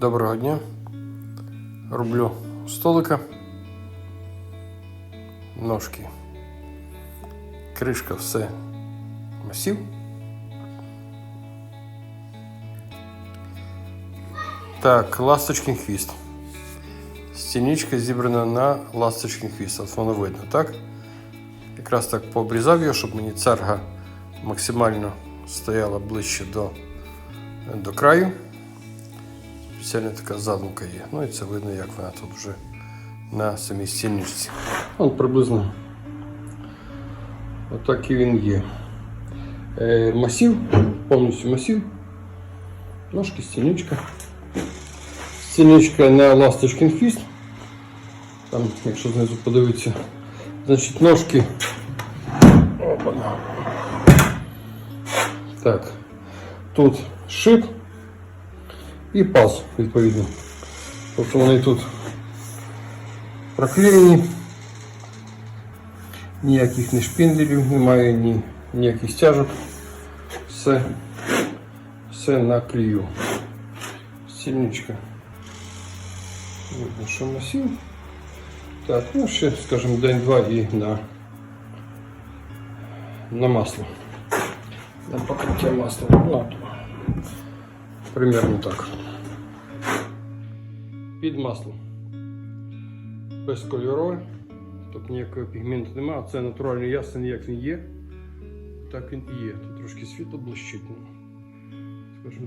Доброго дня. Роблю столика. Ножки. Кришка, все. Масів. Так, ласточкин хвіст. Стінічка зібрана на ласточкин хвіст. От воно видно, так? Якраз так пообрізав його, щоб мені церга максимально стояла ближче до, до краю. Спеціальна така задумка є. Ну і це видно, як вона тут вже на самій стільничці. Он приблизно отак і він є. Е, масів, повністю масів. Ножки, стільничка. Стільничка на ласточкин хвіст. Там, якщо знизу подивитися, значить ножки. Опа. Так. Тут шип і паз, відповідно. Тобто вони тут проклеєні. Ніяких ні шпінделів, немає ні, ніяких стяжок. Все, все на клею. Стільничка. Видно, що масів. Так, ну ще, скажімо, день-два і на, на масло. На покриття масла. Примерно так. Під масло. Безкольорове. Тут ніякого пігменту немає, це натуральний ясен, як він є. Так він і є. Тут трошки світло блищить. Ну, скажімо.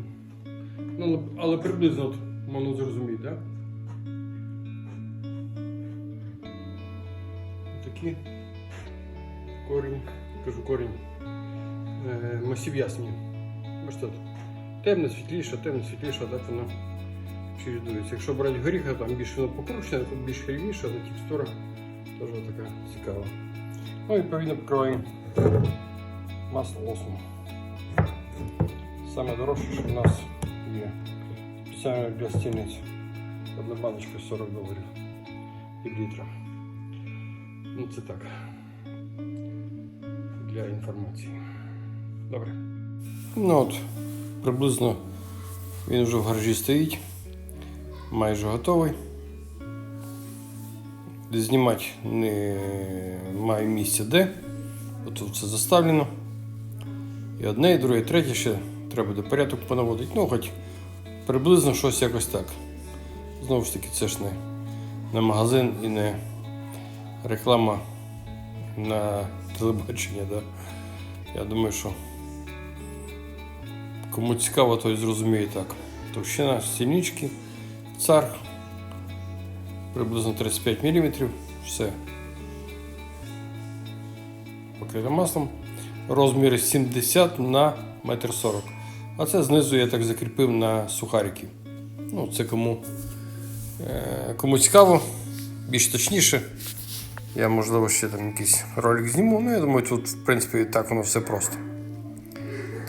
Ну, але- приблизно от можна зрозуміти, так? Такі корінь, кажу корінь, е, масів ясені. Бачите, темне, світліше, темне, світліше, так воно чередується. Якщо брати горіха, там більше воно покручене, тут більш рівніше, але текстура теж така цікава. Ну і відповідно покриваємо масло лосом. Саме дорожче, що в нас є спеціально для стільниць. Одна баночка 40 доларів пів літра. Ну це так. Для інформації. Добре. Ну от, приблизно він вже в гаражі стоїть. Майже готовий. Знімати не маю місця де, бо тут все заставлено. І одне, і друге, і третє ще треба буде порядок понаводити. Ну, хоч приблизно щось якось так. Знову ж таки, це ж не, не магазин і не реклама на телебачення. Да? Я думаю, що кому цікаво, той зрозуміє так. Товщина стільнички, цар приблизно 35 мм, все покрите маслом. Розміри 70 на 1,40 м. А це знизу я так закріпив на сухарики. Ну, це кому, е, кому цікаво, більш точніше. Я, можливо, ще там якийсь ролик зніму. Ну, я думаю, тут, в принципі, так воно все просто.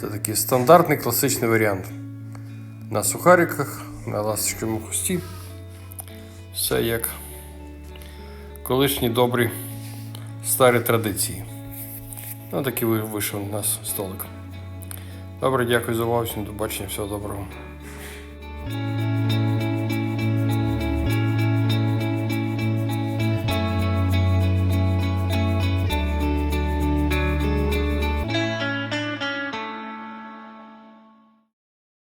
Це такий стандартний класичний варіант. На сухариках, на ласточковому хусті. Все як колишні добрі старі традиції. Ну, такий вийшов у нас столик. Добре, дякую за увагу. Всім до бачення, всього доброго.